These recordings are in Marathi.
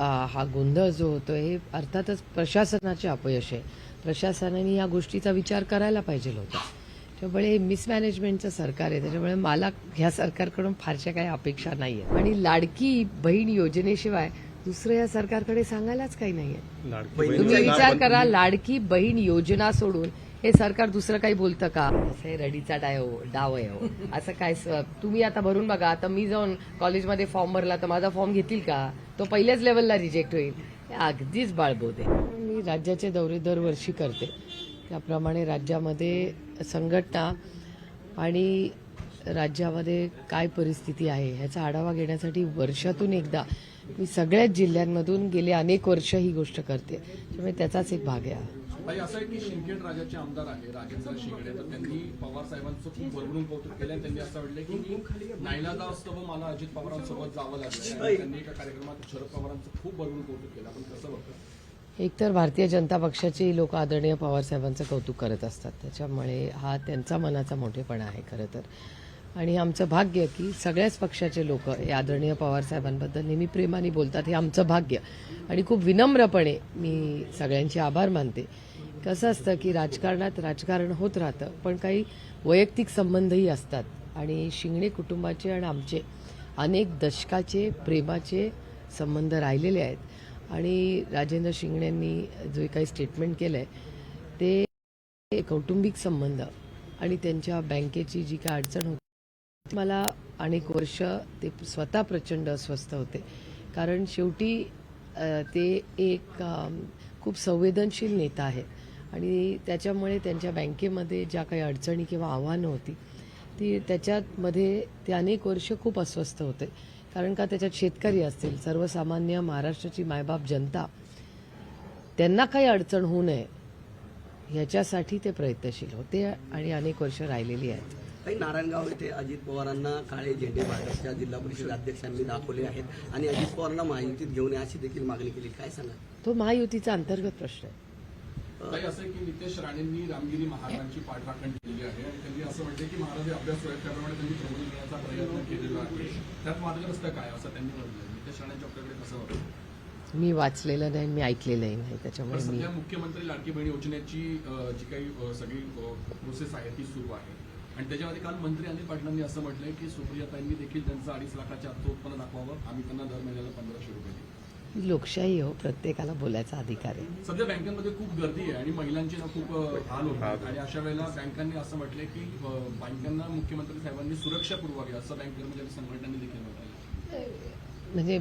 हा गोंधळ जो होतो हे अर्थातच प्रशासनाचे अपयश आहे. प्रशासनाने या गोष्टीचा विचार करायला पाहिजे होता. त्यामुळे हे मिसमॅनेजमेंटचं सरकार आहे. त्याच्यामुळे मला ह्या सरकारकडून फारशा काही अपेक्षा नाही आहे आणि लाडकी बहीण योजनेशिवाय दुसरं या सरकारकडे सांगायलाच काही नाही आहे तुम्ही विचार करा लाडकी बहीण योजना सोडून हे सरकार दुसरं काही बोलतं का? असं हे रडीचा डाव डाव आहे हो. असं काय तुम्ही आता भरून बघा आता मी जाऊन कॉलेजमध्ये फॉर्म भरला तर माझा फॉर्म घेतील का? तो पहिल्याच लेवलला रिजेक्ट होईल. अगदीच बाळबोध. आहे मी राज्याचे दौरे दरवर्षी करते. त्याप्रमाणे राज्यामध्ये संघटना आणि राज्यामध्ये काय परिस्थिती आहे ह्याचा आढावा घेण्यासाठी वर्षातून एकदा मी सगळ्याच जिल्ह्यांमधून गेले अनेक वर्ष ही गोष्ट करते. त्यामुळे त्याचाच एक भाग आहे. ताई असं आहे की राजाचे आमदार आहे राजेंद्र शिंगडे. तर त्यांनी पवार साहेबांचं खूप कौतुक केलं आणि त्यांनी असं म्हटलं की मला अजित पवारांसोबत जावं लागलं आणि त्यांनी एका कार्यक्रमात शरद पवारांचं खूप कौतुक केलं. आपण कसं बघतो? एकतर भारतीय जनता पक्षाचे लोक आदरणीय पवारसाहेबांचं कौतुक करत असतात. त्याच्यामुळे हा त्यांचा मनाचा मोठेपणा आहे खरं तर. आणि आमचं भाग्य की सगळ्याच पक्षाचे लोक हे आदरणीय पवारसाहेबांबद्दल नेहमी प्रेमाने बोलतात हे आमचं भाग्य. आणि खूप विनम्रपणे मी सगळ्यांचे आभार मानते. कसं असतं की राजकारणात राजकारण होत राहतं पण काही वैयक्तिक संबंधही असतात. आणि शिंगणे कुटुंबाचे आणि आमचे अनेक दशकाचे प्रेमाचे संबंध राहिलेले आहेत. आणि राजेंद्र शिंगण्यांनी जे काही स्टेटमेंट केलं आहे ते कौटुंबिक संबंध आणि त्यांच्या बँकेची जी काय अडचण होती मला अनेक वर्ष ते स्वतः प्रचंड अस्वस्थ होते. कारण शेवटी ते एक खूप संवेदनशील नेता आहे. आणि त्याच्यामुळे त्यांच्या बँकेमध्ये ज्या काही अडचणी किंवा आव्हानं होती ती त्याच्यामध्ये ते अनेक वर्ष खूप अस्वस्थ होते. कारण का त्याच्यात शेतकरी असतील सर्वसामान्य महाराष्ट्राची मायबाप जनता त्यांना काही अडचण होऊ नये ह्याच्यासाठी ते प्रयत्नशील होते आणि अनेक वर्ष राहिलेली आहेत. काही नारायणगाव येथे अजित पवारांना काळे झेंडे भाजपच्या जिल्हा परिषद अध्यक्षांनी दाखवले आहेत. आणि अजित पवारांना महायुतीत घेऊन अशी देखील मागणी केली. काय सांगा तो महायुतीचा अंतर्गत प्रश्न आहे. ताई असं की नितेश राणेंनी रामगिरी महाराजांची पाठराखण केली आहे आणि त्यांनी असं म्हटलं की महाराज अभ्यास त्याप्रमाणे त्यांनी प्रबोधन करण्याचा प्रयत्न केलेला आहे. त्यात मार्गदर्शक काय असं त्यांनी म्हटलं नितेश राणेंच्या आपल्याकडे कसं वाटतं मी वाचलेलं नाही मी ऐकलेलंही नाही त्याच्यामुळे सध्या मुख्यमंत्री लाडकी बहीण योजनेची जी काही सगळी प्रोसेस आहे ती सुरू आहे. आणि त्याच्यामध्ये काल मंत्री अनिल पाटलांनी असं म्हटलंय की सुप्रियाताईंनी देखील त्यांचं अडीच लाखाच्या आत्म उत्पन्न दाखवावं. आम्ही त्यांना दर महिन्याला पंधराशे रुपये देऊ. लोकशाही हो प्रत्येकाला बोलायचा अधिकार आहे. सध्या बँकांमध्ये खूप गर्दी आहे आणि महिलांची ना खूप हाल होतात आणि अशा वेळेला बँकांनी असं म्हटलंय की बँकांना मुख्यमंत्री साहेबांनी सुरक्षा पुरवावी असं बँक कर्मचारी संघटनांनी देखील म्हटलं म्हणजे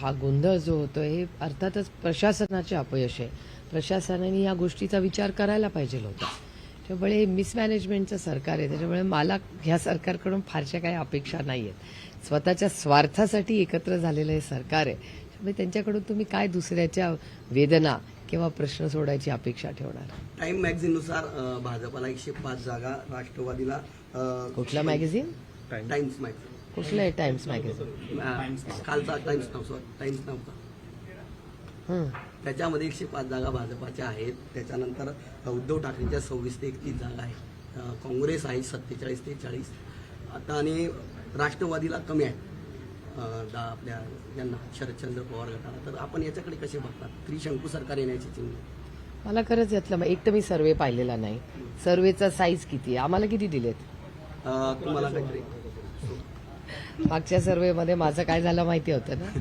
हा गोंधळ जो होतो हे अर्थातच प्रशासनाचे अपयश आहे. प्रशासनाने या गोष्टीचा विचार करायला पाहिजे होता. त्यामुळे हे मिसमॅनेजमेंटचं सरकार आहे. त्याच्यामुळे मला ह्या सरकारकडून फारशा काही अपेक्षा नाही आहेत स्वतःच्या स्वार्थासाठी एकत्र झालेलं हे सरकार आहे. त्यामुळे त्यांच्याकडून तुम्ही काय दुसऱ्याच्या वेदना किंवा प्रश्न सोडायची अपेक्षा ठेवणार? टाइम मॅगझिननुसार अं, भाजपाला एकशे पाच जागा राष्ट्रवादीला अं, कुठला मॅगझिन? टाइम्स. मॅगझिन. कुठलं आहे टाइम्स मॅगझिन? अं, कालचा टाइम्स टाइम्स नव्हता. हं. त्याच्यामध्ये एकशे पाच जागा भाजपाच्या आहेत. त्याच्यानंतर उद्धव ठाकरेंच्या सव्वीस ते एकतीस जागा आहेत. अं, काँग्रेस आहे सत्तेचाळीस ते चाळीस. आता आणि राष्ट्रवादीला कमी आहे दा- आपल्या यांना शरदचंद्र पवार गटाला. तर आपण याच्याकडे कसे बघतात? त्रिशंकू सरकार येण्याची चिन्ह. मला खरंच यातलं एक तर मी सर्वे पाहिलेला नाही. सर्वेचा साईज किती आम्हाला किती दिलेत? तुम्हाला काहीतरी. मागच्या सर्वेमध्ये माझं काय झालं माहिती होतं ना?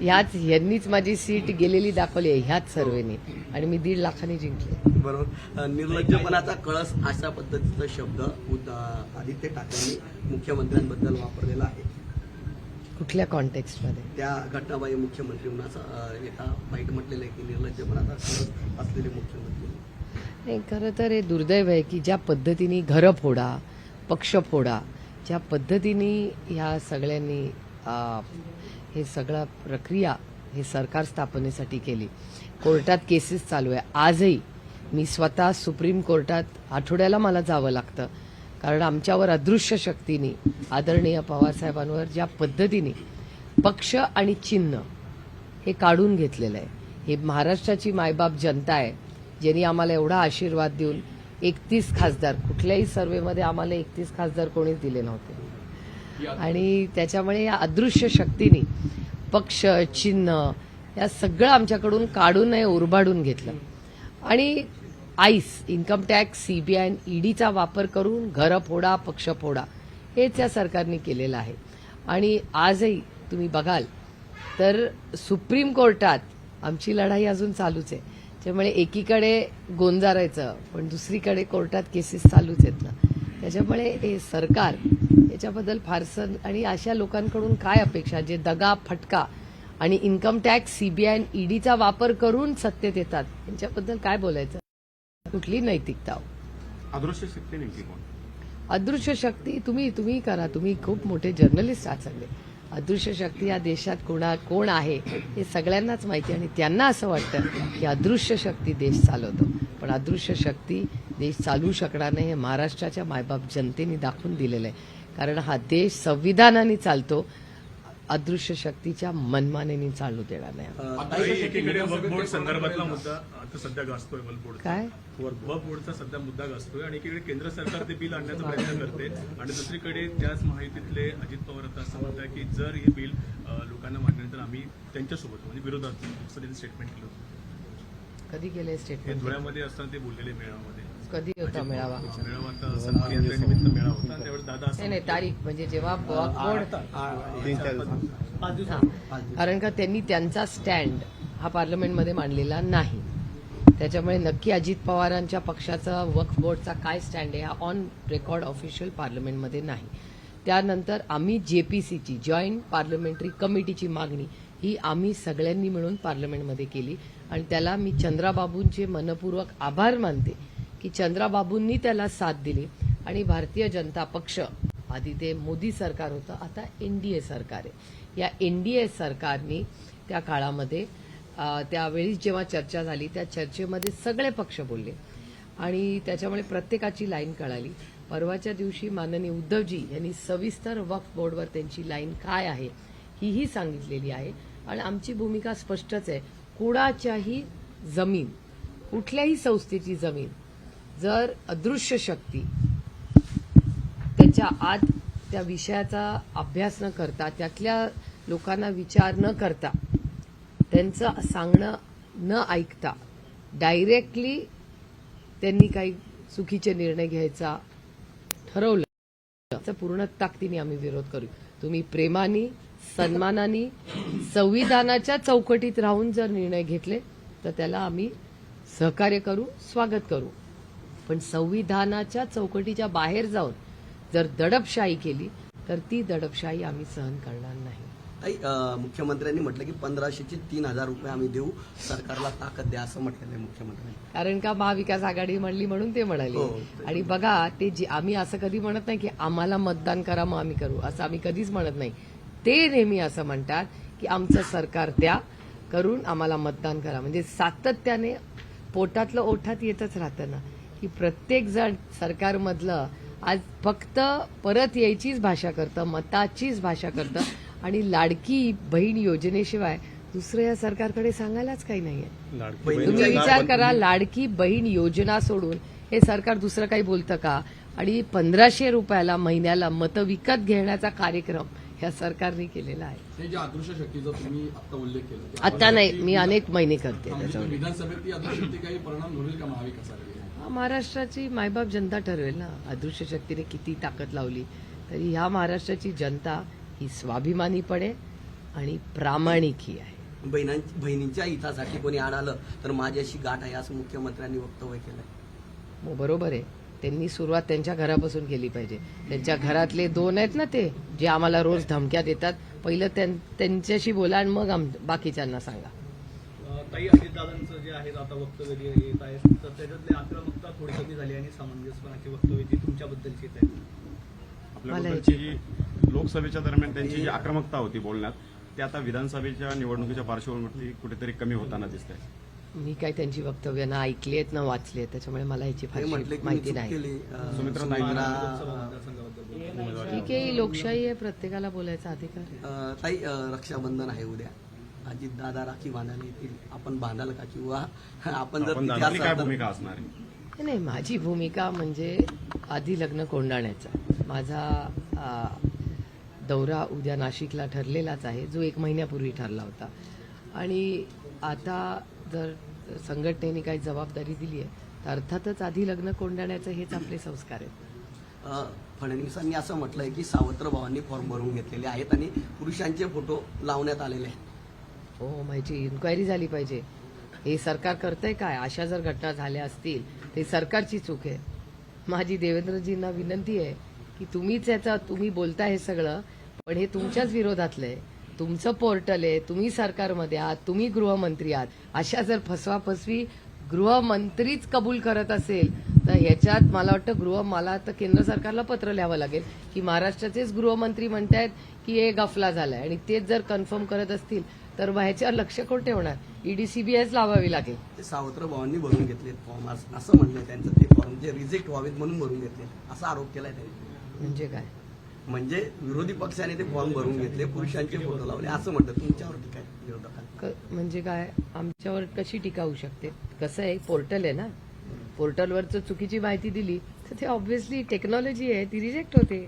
ह्याच यांनीच माझी सीट गेलेली दाखवली आहे ह्याच सर्वेने. आणि मी दीड लाखांनी जिंकले. बरोबर. निर्लज्जपणाचा कळस अशा पद्धतीचा शब्द आदित्य ठाकरेंनी मुख्यमंत्र्यांबद्दल वापरलेला आहे. कुठल्या कॉन्टेक्स्टमध्ये त्या घटनाबाई मुख्यमंत्री एका वाईट म्हटलेलं आहे की निर्लज्जपणाचा कळस असलेले मुख्यमंत्री. नाही खरं तर हे दुर्दैव आहे की ज्या पद्धतीने घरं फोडा पक्ष फोडा ज्या पद्धतीने ह्या सगळ्यांनी हे सगळं प्रक्रिया हे सरकार स्थापनेसाठी केली कोर्टात केसेस चालू आहे. आजही मी स्वतः सुप्रीम कोर्टात आठवड्याला मला जावं लागतं. कारण आमच्यावर अदृश्य शक्तीने आदरणीय पवारसाहेबांवर ज्या पद्धतीने पक्ष आणि चिन्ह हे काढून घेतलेलं आहे. हे महाराष्ट्राची मायबाप जनता आहे ज्यांनी आम्हाला एवढा आशीर्वाद देऊन एकतीस खासदार कुठल्याही सर्वेमध्ये आम्हाला एकतीस खासदार कोणीच दिले नव्हते. आणि त्याच्यामुळे या अदृश्य शक्तीने पक्ष चिन्ह या सगळं आमच्याकडून काढून नाही उरबाडून घेतलं. आणि आईस इन्कम टॅक्स सीबीआय ईडीचा वापर करून घरं फोडा पक्ष फोडा हेच या सरकारने केलेलं आहे. आणि आजही तुम्ही बघाल तर सुप्रीम कोर्टात आमची लढाई अजून चालूच आहे. त्यामुळे एकीकडे गोंजारायचं पण दुसरीकडे कोर्टात केसेस चालूच आहेत ना. त्याच्यामुळे हे सरकार याच्याबद्दल फारसं आणि अशा लोकांकडून काय अपेक्षा जे दगा फटका आणि इन्कम टॅक्स सीबीआय आणि ईडीचा वापर करून सत्तेत येतात. यांच्याबद्दल काय बोलायचं? कुठली नैतिकता? अदृश्य शक्ती नेमकी कोण? अदृश्य शक्ती तुम्ही तुम्ही करा. तुम्ही खूप मोठे जर्नलिस्ट आहात सगळे. अदृश्य शक्ती या देशात कोणा कोण आहे हे सगळ्यांनाच माहिती आणि त्यांना असं वाटतं की अदृश्य शक्ती देश चालवतो. पण अदृश्य शक्ती देश चालवू शकणार नाही हे महाराष्ट्राच्या मायबाप जनतेने दाखवून दिलेलं आहे. कारण हा देश संविधानाने चालतो अदृश्य शक्तीच्या मनमानेने चालू देणार नाही. एकीकडे बोर्ड संदर्भातला मुद्दा आता सध्या गाजतोय वक्फ बोर्ड काय? बोर्डचा सध्या मुद्दा गाजतोय आणि एकीकडे केंद्र सरकार ते बिल आणण्याचा प्रयत्न करते आणि दुसरीकडे त्याच माहितीतले अजित पवार आता असं म्हणतात की जर हे बिल लोकांना मांडलं तर आम्ही त्यांच्यासोबत म्हणजे विरोधात असं त्यांनी स्टेटमेंट केलं होतं. कधी केले हे स्टेटमेंट धुळ्यामध्ये असताना ते बोललेले मेळाव्यामध्ये. कधी होता मेळावा? मेळावा नाही नाही तारीख म्हणजे जेव्हा हा. कारण का त्यांनी त्यांचा स्टँड हा पार्लमेंटमध्ये मांडलेला नाही. त्याच्यामुळे नक्की अजित पवारांच्या पक्षाचा वक्फ बोर्डचा काय स्टँड आहे हा ऑन रेकॉर्ड ऑफिशियल पार्लमेंटमध्ये नाही. त्यानंतर आम्ही जेपीसीची जॉईंट पार्लमेंटरी कमिटीची मागणी ही आम्ही सगळ्यांनी मिळून पार्लमेंटमध्ये केली. आणि त्याला मी चंद्राबाबूंचे मनपूर्वक आभार मानते. की चंद्राबाबूंनी त्याला साथ दिली आणि भारतीय जनता पक्ष आधी ते मोदी सरकार होतं आता एनडीए सरकार आहे. या एनडीए सरकारने त्या काळामध्ये त्यावेळीच त्यावेळी जेव्हा चर्चा झाली त्या चर्चेमध्ये सगळे पक्ष बोलले. आणि त्याच्यामुळे प्रत्येकाची लाईन कळाली. परवाच्या दिवशी माननीय उद्धवजी यांनी सविस्तर वक्फ बोर्डवर त्यांची लाईन काय आहे हीही सांगितलेली आहे. आणि आमची भूमिका स्पष्टच आहे. कुणाच्याही जमीन कुठल्याही संस्थेची जमीन जर अदृश्य शक्ती त्याच्या आत त्या विषयाचा अभ्यास न करता त्यातल्या लोकांना विचार न करता त्यांचं सांगणं न ऐकता डायरेक्टली त्यांनी काही चुकीचे निर्णय घ्यायचा ठरवलं त्याचा पूर्ण ताकदीने आम्ही विरोध करू. तुम्ही प्रेमाने सन्मानाने संविधानाच्या चौकटीत राहून जर निर्णय घेतले तर त्याला आम्ही सहकार्य करू स्वागत करू. पण संविधानाच्या चौकटीच्या बाहेर जाऊन जर दडपशाही केली तर ती दडपशाही आम्ही सहन करणार नाही. मुख्यमंत्र्यांनी म्हटलं की पंधराशेचे तीन हजार रुपये आम्ही देऊ सरकारला ताकद द्या असं म्हटलेलं आहे मुख्यमंत्र्यांनी. कारण का महाविकास आघाडी म्हणली म्हणून ते म्हणाले. हो. आणि बघा ते जे आम्ही असं कधी म्हणत नाही की आम्हाला मतदान करा मग आम्ही करू असं आम्ही कधीच म्हणत नाही. ते नेहमी असं म्हणतात की आमचं सरकार द्या करून आम्हाला मतदान करा. म्हणजे सातत्याने पोटातलं ओठात येतच राहतं ना. की प्रत्येक जण सरकारमधलं आज फक्त परत यायचीच भाषा करतं मताचीच भाषा करतं आणि लाडकी बहीण योजनेशिवाय दुसरं या सरकारकडे सांगायलाच काही नाहीये. लाडकी बहिणी- तुम्ही विचार करा लाडकी बहीण योजना सोडून हे सरकार दुसरं काही बोलतं का? आणि पंधराशे रुपयाला महिन्याला मतं विकत घेण्याचा कार्यक्रम ह्या सरकारने केलेला आहे. हे जे अदृश्य शक्तीचा तुम्ही आता नाही मी अनेक महिने करते त्याच्यावर महाराष्ट्राची मायबाप जनता ठरवेल ना. अदृश्य शक्तीने किती ताकद लावली. तरी ह्या महाराष्ट्राची जनता ही स्वाभिमानी पडे आणि प्रामाणिकही आहे. बहिणांची बहिणींच्या हितासाठी कोणी आणालं तर माझ्याशी गाठ आहे असं मुख्यमंत्र्यांनी वक्तव्य केलंय. मग बरोबर आहे. त्यांनी सुरुवात त्यांच्या घरापासून केली पाहिजे. त्यांच्या घरातले दोन आहेत ना ते जे आम्हाला रोज धमक्या देतात. पहिलं त्यां- त्यांच्याशी बोला आणि मग आम बाकीच्यांना सांगा. काही अजितदादांचं जे आहे आता वक्तव्य जे येत आहे तर त्याच्यातली आक्रमकता थोडी कमी झाली आणि सामंजस्यपणाची वक्तव्य जी तुमच्याबद्दलची येत आहे. आपल्याबद्दलची जी लोकसभेच्या दरम्यान त्यांची जी आक्रमकता होती बोलण्यात ते आता विधानसभेच्या निवडणुकीच्या पार्श्वभूमीवरती कुठेतरी कमी होताना दिसत मी काही त्यांची वक्तव्य ना ऐकली आहेत ना वाचली आहेत त्याच्यामुळे मला ह्याची फारशी माहिती नाही. ठीक आहे ही लोकशाही आहे प्रत्येकाला बोलायचा अधिकार आहे. ताई अं, रक्षाबंधन आहे उद्या. अजित दादा राखी बांधायला येतील. आपण बांधाल का किंवा आपण जर आपण तिथे दादाची काय असाल तर- भूमिका असणार आहे? नाही माझी भूमिका म्हणजे आधी लग्न कोंडाण्याचा माझा आ, दौरा उद्या नाशिकला ठरलेलाच आहे जो एक महिन्यापूर्वी ठरला होता. आणि आता जर संघटनेने काही जबाबदारी दिली आहे तर अर्थातच आधी लग्न कोंडाण्याचं हेच आपले संस्कार आहेत. अ, फडणवीसांनी असं म्हटलंय की सावत्र भावांनी फॉर्म भरून घेतलेले आहेत आणि पुरुषांचे फोटो लावण्यात आलेले आहेत. हो माझी इन्क्वायरी झाली पाहिजे. हे सरकार करतंय काय? अशा जर घटना झाल्या असतील ते सरकारची चूक आहे. माझी देवेंद्रजींना विनंती आहे की तुम्हीच याचा तुम्ही बोलताय हे सगळं पण हे तुमच्याच विरोधातलं आहे. तुमचं पोर्टल आहे तुम्ही सरकारमध्ये आहात तुम्ही गृहमंत्री आहात. अशा जर फसवाफसवी गृहमंत्रीच कबूल करत असेल तर ह्याच्यात मला वाटतं गृह मला तर केंद्र सरकारला पत्र लिहावं लागेल की महाराष्ट्राचेच गृहमंत्री म्हणतायत की हे गफला झालाय. आणि तेच जर कन्फर्म करत असतील तर मग ह्याच्यावर लक्ष कोण ठेवणार? ईडी सीबीआयच लावावी लागेल. ते सावत्र भावांनी भरून घेतलेत फॉर्म असं असं म्हणणं आहे त्यांचं ते फॉर्म जे रिजेक्ट व्हावेत म्हणून भरून घेतले असा आरोप केलाय त्यांनी. म्हणजे काय? म्हणजे विरोधी पक्षाने ते फॉर्म भरून घेतले पुरुषांचे फोटो लावले. असं म्हणतात. तुमच्यावर ठीक आहे विरोधकांना क- म्हणजे काय? आमच्यावर कशी टीका होऊ शकते? कसं आहे? पोर्टल आहे ना? पोर्टलवर जर चुकीची माहिती दिली तर ते ऑब्व्हियसली टेक्नॉलॉजी आहे. ती रिजेक्ट होते.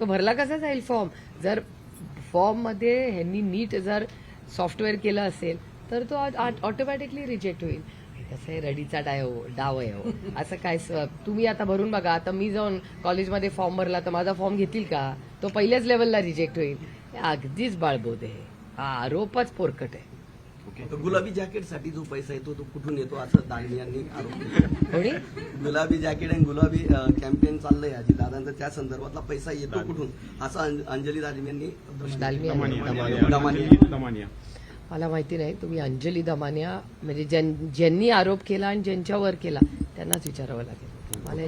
तो भरला कसा जाईल फॉर्म जर फॉर्ममध्ये ह्यांनी नीट जर सॉफ्टवेअर केलं असेल तर तो ऑटोमॅटिकली रिजेक्ट होईल. कसं आहे रडीचा डाव डाव आहे हो. असं काय तुम्ही आता भरून बघा आता मी जाऊन कॉलेजमध्ये फॉर्म भरला तर माझा फॉर्म घेतील का? तो पहिल्याच लेवलला रिजेक्ट होईल. अगदीच बाळबोध. आहे हा आरोपच पोरकट आहे. गुलाबी जॅकेटसाठी जो पैसा येतो तो कुठून येतो? असं दानवे यांनी आरोप केला. गुलाबी जॅकेट आणि गुलाबी कॅम्पेन चाललंय अजित दादांचा. त्या संदर्भातला पैसा येतो कुठून? असं अंज- अंजली दानवे यांनी मला माहिती नाही तुम्ही अंजली दमानिया म्हणजे ज्यां- ज्यांनी आरोप केला आणि ज्यांच्यावर केला त्यांनाच विचारावं लागेल. मला